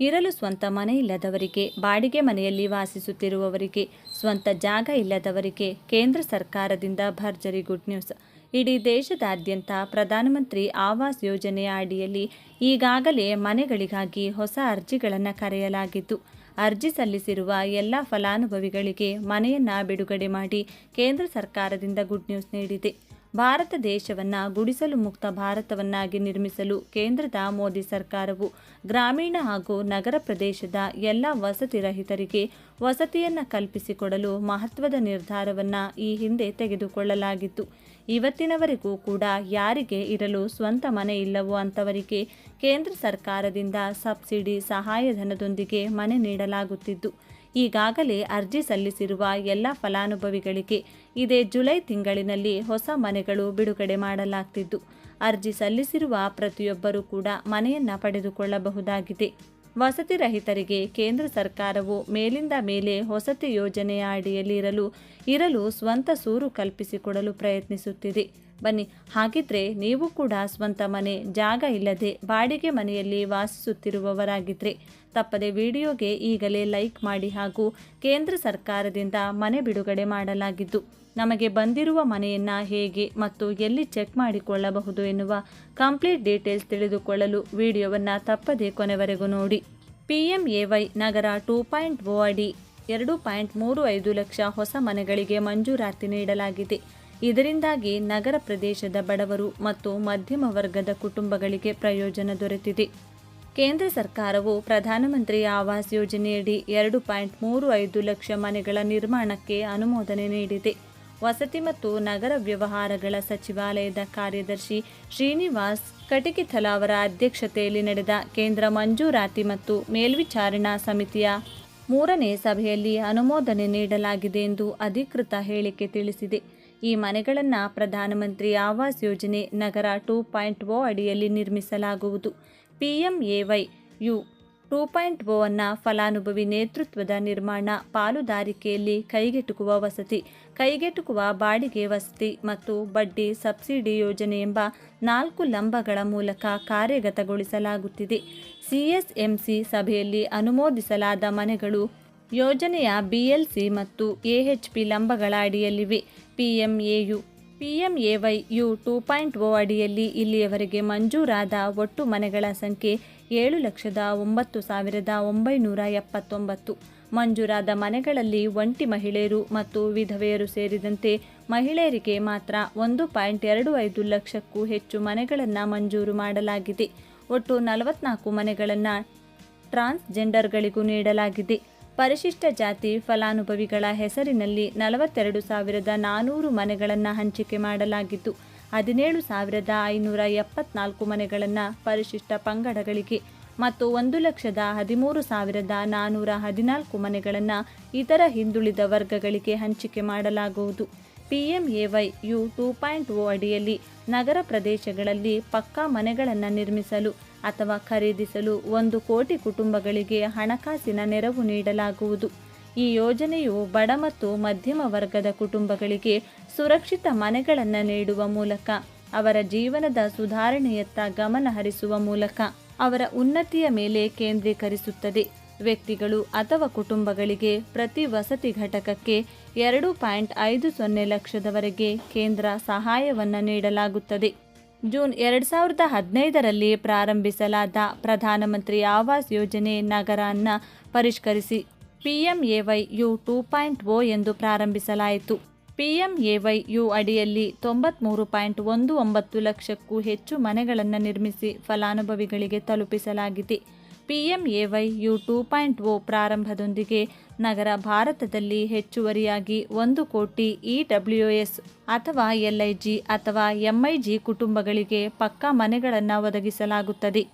ಇರಲು ಸ್ವಂತ ಮನೆ ಇಲ್ಲದವರಿಗೆ, ಬಾಡಿಗೆ ಮನೆಯಲ್ಲಿ ವಾಸಿಸುತ್ತಿರುವವರಿಗೆ, ಸ್ವಂತ ಜಾಗ ಇಲ್ಲದವರಿಗೆ ಕೇಂದ್ರ ಸರ್ಕಾರದಿಂದ ಭರ್ಜರಿ ಗುಡ್ ನ್ಯೂಸ್. ಇಡೀ ದೇಶದಾದ್ಯಂತ ಪ್ರಧಾನಮಂತ್ರಿ ಆವಾಸ್ ಯೋಜನೆಯ ಅಡಿಯಲ್ಲಿ ಈಗಾಗಲೇ ಮನೆಗಳಿಗಾಗಿ ಹೊಸ ಅರ್ಜಿಗಳನ್ನು ಕರೆಯಲಾಗಿದ್ದು, ಅರ್ಜಿ ಸಲ್ಲಿಸಿರುವ ಎಲ್ಲ ಫಲಾನುಭವಿಗಳಿಗೆ ಮನೆಯನ್ನು ಬಿಡುಗಡೆ ಮಾಡಿ ಕೇಂದ್ರ ಸರ್ಕಾರದಿಂದ ಗುಡ್ ನ್ಯೂಸ್ ನೀಡಿದೆ. ಭಾರತ ದೇಶವನ್ನು ಗುಡಿಸಲು ಮುಕ್ತ ಭಾರತವನ್ನಾಗಿ ನಿರ್ಮಿಸಲು ಕೇಂದ್ರದ ಮೋದಿ ಸರ್ಕಾರವು ಗ್ರಾಮೀಣ ಹಾಗೂ ನಗರ ಪ್ರದೇಶದ ಎಲ್ಲ ವಸತಿ ರಹಿತರಿಗೆ ವಸತಿಯನ್ನು ಕಲ್ಪಿಸಿಕೊಡಲು ಮಹತ್ವದ ನಿರ್ಧಾರವನ್ನು ಈ ಹಿಂದೆ ತೆಗೆದುಕೊಳ್ಳಲಾಗಿತ್ತು. ಇವತ್ತಿನವರೆಗೂ ಕೂಡ ಯಾರಿಗೆ ಇರಲು ಸ್ವಂತ ಮನೆ ಇಲ್ಲವೋ ಅಂಥವರಿಗೆ ಕೇಂದ್ರ ಸರ್ಕಾರದಿಂದ ಸಬ್ಸಿಡಿ, ಸಹಾಯಧನದೊಂದಿಗೆ ಮನೆ ನೀಡಲಾಗುತ್ತಿದ್ದು. ಈಗಾಗಲೇ ಅರ್ಜಿ ಸಲ್ಲಿಸಿರುವ ಎಲ್ಲ ಫಲಾನುಭವಿಗಳಿಗೆ ಇದೇ ಜುಲೈ ತಿಂಗಳಿನಲ್ಲಿ ಹೊಸ ಮನೆಗಳು ಬಿಡುಗಡೆ ಮಾಡಲಾಗ್ತಿದ್ದು. ಅರ್ಜಿ ಸಲ್ಲಿಸಿರುವ ಪ್ರತಿಯೊಬ್ಬರೂ ಕೂಡ ಮನೆಯನ್ನು ಪಡೆದುಕೊಳ್ಳಬಹುದಾಗಿದೆ. ವಸತಿ ರಹಿತರಿಗೆ ಕೇಂದ್ರ ಸರ್ಕಾರವು ಮೇಲಿಂದ ಮೇಲೆ ವಸತಿ ಯೋಜನೆಯ ಅಡಿಯಲ್ಲಿ ಇರಲು ಇರಲು ಸ್ವಂತ ಸೂರು ಕಲ್ಪಿಸಿಕೊಡಲು ಪ್ರಯತ್ನಿಸುತ್ತಿದೆ. ಬನ್ನಿ. ಹಾಗಿದ್ರೆ ನೀವು ಕೂಡ ಸ್ವಂತ ಮನೆ, ಜಾಗ ಇಲ್ಲದೆ ಬಾಡಿಗೆ ಮನೆಯಲ್ಲಿ ವಾಸಿಸುತ್ತಿರುವವರಾಗಿದ್ದರೆ ತಪ್ಪದೆ ವಿಡಿಯೋಗೆ ಈಗಲೇ ಲೈಕ್ ಮಾಡಿ ಹಾಗೂ ಕೇಂದ್ರ ಸರ್ಕಾರದಿಂದ ಮನೆ ಬಿಡುಗಡೆ ಮಾಡಲಾಗಿದ್ದು, ನಮಗೆ ಬಂದಿರುವ ಮನೆಯನ್ನು ಹೇಗೆ ಮತ್ತು ಎಲ್ಲಿ ಚೆಕ್ ಮಾಡಿಕೊಳ್ಳಬಹುದು ಎನ್ನುವ ಕಂಪ್ಲೀಟ್ ಡೀಟೇಲ್ಸ್ ತಿಳಿದುಕೊಳ್ಳಲು ವಿಡಿಯೋವನ್ನು ತಪ್ಪದೆ ಕೊನೆವರೆಗೂ ನೋಡಿ. ಪಿ ಎಂ ಎ ವೈ ನಗರ ಟೂ ಪಾಯಿಂಟ್ ಓ ಅಡಿ ಎರಡು ಪಾಯಿಂಟ್ ಮೂರು ಐದು ಲಕ್ಷ ಹೊಸ ಮನೆಗಳಿಗೆ ಮಂಜೂರಾತಿ ನೀಡಲಾಗಿದೆ. ಇದರಿಂದಾಗಿ ನಗರ ಪ್ರದೇಶದ ಬಡವರು ಮತ್ತು ಮಧ್ಯಮ ವರ್ಗದ ಕುಟುಂಬಗಳಿಗೆ ಪ್ರಯೋಜನ ದೊರೆತಿದೆ. ಕೇಂದ್ರ ಸರ್ಕಾರವು ಪ್ರಧಾನಮಂತ್ರಿ ಆವಾಸ್ ಯೋಜನೆಯಡಿ ಎರಡು ಪಾಯಿಂಟ್ ಮೂರು ಐದು ಲಕ್ಷ ಮನೆಗಳ ನಿರ್ಮಾಣಕ್ಕೆ ಅನುಮೋದನೆ ನೀಡಿದೆ. ವಸತಿ ಮತ್ತು ನಗರ ವ್ಯವಹಾರಗಳ ಸಚಿವಾಲಯದ ಕಾರ್ಯದರ್ಶಿ ಶ್ರೀನಿವಾಸ್ ಕಟಿಕಿಥಲ ಅವರ ಅಧ್ಯಕ್ಷತೆಯಲ್ಲಿ ನಡೆದ ಕೇಂದ್ರ ಮಂಜೂರಾತಿ ಮತ್ತು ಮೇಲ್ವಿಚಾರಣಾ ಸಮಿತಿಯ ಮೂರನೇ ಸಭೆಯಲ್ಲಿ ಅನುಮೋದನೆ ನೀಡಲಾಗಿದೆ ಎಂದು ಅಧಿಕೃತ ಹೇಳಿಕೆ ತಿಳಿಸಿದೆ. ಈ ಮನೆಗಳನ್ನು ಪ್ರಧಾನಮಂತ್ರಿ ಆವಾಸ್ ಯೋಜನೆ ನಗರ ಟೂ ಪಾಯಿಂಟ್ ಓ ಅಡಿಯಲ್ಲಿ ನಿರ್ಮಿಸಲಾಗುವುದು. PMAY U two point O ಅನ್ನು ಫಲಾನುಭವಿ ನೇತೃತ್ವದ ನಿರ್ಮಾಣ, ಪಾಲುದಾರಿಕೆಯಲ್ಲಿ ಕೈಗೆಟುಕುವ ವಸತಿ, ಕೈಗೆಟುಕುವ ಬಾಡಿಗೆ ವಸತಿ ಮತ್ತು ಬಡ್ಡಿ ಸಬ್ಸಿಡಿ ಯೋಜನೆ ಎಂಬ ನಾಲ್ಕು ಲಂಬಗಳ ಮೂಲಕ ಕಾರ್ಯಗತಗೊಳಿಸಲಾಗುತ್ತಿದೆ. ಸಿಎಸ್ಎಂಸಿ ಸಭೆಯಲ್ಲಿ ಅನುಮೋದಿಸಲಾದ ಮನೆಗಳು ಯೋಜನೆಯ ಬಿಎಲ್ಸಿ ಮತ್ತು ಎಎಚ್ಪಿ ಲಂಬಗಳ ಅಡಿಯಲ್ಲಿವೆ. ಪಿಎಂಎಯು PMAY U two point O ಅಡಿಯಲ್ಲಿ ಇಲ್ಲಿಯವರೆಗೆ ಮಂಜೂರಾದ ಒಟ್ಟು ಮನೆಗಳ ಸಂಖ್ಯೆ ಏಳು ಲಕ್ಷದ ಒಂಬತ್ತು ಸಾವಿರದ ಒಂಬೈನೂರ ಎಪ್ಪತ್ತೊಂಬತ್ತು. ಮಂಜೂರಾದ ಮನೆಗಳಲ್ಲಿ ಒಂಟಿ ಮಹಿಳೆಯರು ಮತ್ತು ವಿಧವೆಯರು ಸೇರಿದಂತೆ ಮಹಿಳೆಯರಿಗೆ ಮಾತ್ರ ಒಂದು ಪಾಯಿಂಟ್ ಎರಡು ಐದು ಲಕ್ಷಕ್ಕೂ ಹೆಚ್ಚು ಮನೆಗಳನ್ನು ಮಂಜೂರು ಮಾಡಲಾಗಿದೆ. ಒಟ್ಟು ನಲವತ್ನಾಲ್ಕು ಮನೆಗಳನ್ನು ಟ್ರಾನ್ಸ್ಜೆಂಡರ್ಗಳಿಗೂ ನೀಡಲಾಗಿದೆ. ಪರಿಶಿಷ್ಟ ಜಾತಿ ಫಲಾನುಭವಿಗಳ ಹೆಸರಿನಲ್ಲಿ ನಲವತ್ತೆರಡು ಸಾವಿರದ ನಾನೂರು ಮನೆಗಳನ್ನು ಹಂಚಿಕೆ ಮಾಡಲಾಗಿದ್ದು ಹದಿನೇಳು ಸಾವಿರದ ಐನೂರ ಎಪ್ಪತ್ನಾಲ್ಕು ಮನೆಗಳನ್ನು ಪರಿಶಿಷ್ಟ ಪಂಗಡಗಳಿಗೆ ಮತ್ತು ಒಂದು ಲಕ್ಷದ ಹದಿಮೂರು ಸಾವಿರದ ನಾನ್ನೂರ ಹದಿನಾಲ್ಕು ಮನೆಗಳನ್ನು ಇತರ ಹಿಂದುಳಿದ ವರ್ಗಗಳಿಗೆ ಹಂಚಿಕೆ ಮಾಡಲಾಗುವುದು. PMAY U two point O ಅಡಿಯಲ್ಲಿ ನಗರ ಪ್ರದೇಶಗಳಲ್ಲಿ ಪಕ್ಕಾ ಮನೆಗಳನ್ನು ನಿರ್ಮಿಸಲು ಅಥವಾ ಖರೀದಿಸಲು ಒಂದು ಕೋಟಿ ಕುಟುಂಬಗಳಿಗೆ ಹಣಕಾಸಿನ ನೆರವು ನೀಡಲಾಗುವುದು. ಈ ಯೋಜನೆಯು ಬಡ ಮತ್ತು ಮಧ್ಯಮ ವರ್ಗದ ಕುಟುಂಬಗಳಿಗೆ ಸುರಕ್ಷಿತ ಮನೆಗಳನ್ನು ನೀಡುವ ಮೂಲಕ, ಅವರ ಜೀವನದ ಸುಧಾರಣೆಯತ್ತ ಗಮನ ಹರಿಸುವ ಮೂಲಕ ಅವರ ಉನ್ನತಿಯ ಮೇಲೆ ಕೇಂದ್ರೀಕರಿಸುತ್ತದೆ. ವ್ಯಕ್ತಿಗಳು ಅಥವಾ ಕುಟುಂಬಗಳಿಗೆ ಪ್ರತಿ ವಸತಿ ಘಟಕಕ್ಕೆ ಎರಡು ಪಾಯಿಂಟ್ ಐದು ಸೊನ್ನೆ ಲಕ್ಷದವರೆಗೆ ಕೇಂದ್ರ ಸಹಾಯವನ್ನು ನೀಡಲಾಗುತ್ತದೆ. ಜೂನ್ ಎರಡು ಸಾವಿರದ ಹದಿನೈದರಲ್ಲಿ ಪ್ರಾರಂಭಿಸಲಾದ ಪ್ರಧಾನಮಂತ್ರಿ ಆವಾಸ್ ಯೋಜನೆ ನಗರನ್ನು ಪರಿಷ್ಕರಿಸಿ PMAY U two point O ಎಂದು ಪ್ರಾರಂಭಿಸಲಾಯಿತು. ಪಿಎಂಎವೈ ಯು ಅಡಿಯಲ್ಲಿ ತೊಂಬತ್ಮೂರು ಪಾಯಿಂಟ್ ಒಂದು ಒಂಬತ್ತು ಲಕ್ಷಕ್ಕೂ ಹೆಚ್ಚು ಮನೆಗಳನ್ನು ನಿರ್ಮಿಸಿ ಫಲಾನುಭವಿಗಳಿಗೆ ತಲುಪಿಸಲಾಗಿದೆ. PMAY U two point O ಪ್ರಾರಂಭದೊಂದಿಗೆ ನಗರ ಭಾರತದಲ್ಲಿ ಹೆಚ್ಚುವರಿಯಾಗಿ ಒಂದು ಕೋಟಿ ಇ ಡಬ್ಲ್ಯೂ ಎಸ್ ಅಥವಾ ಎಲ್ಐಜಿ ಅಥವಾ ಎಂಐಜಿ ಕುಟುಂಬಗಳಿಗೆ ಪಕ್ಕಾ ಮನೆಗಳನ್ನು ಒದಗಿಸಲಾಗುತ್ತದೆ.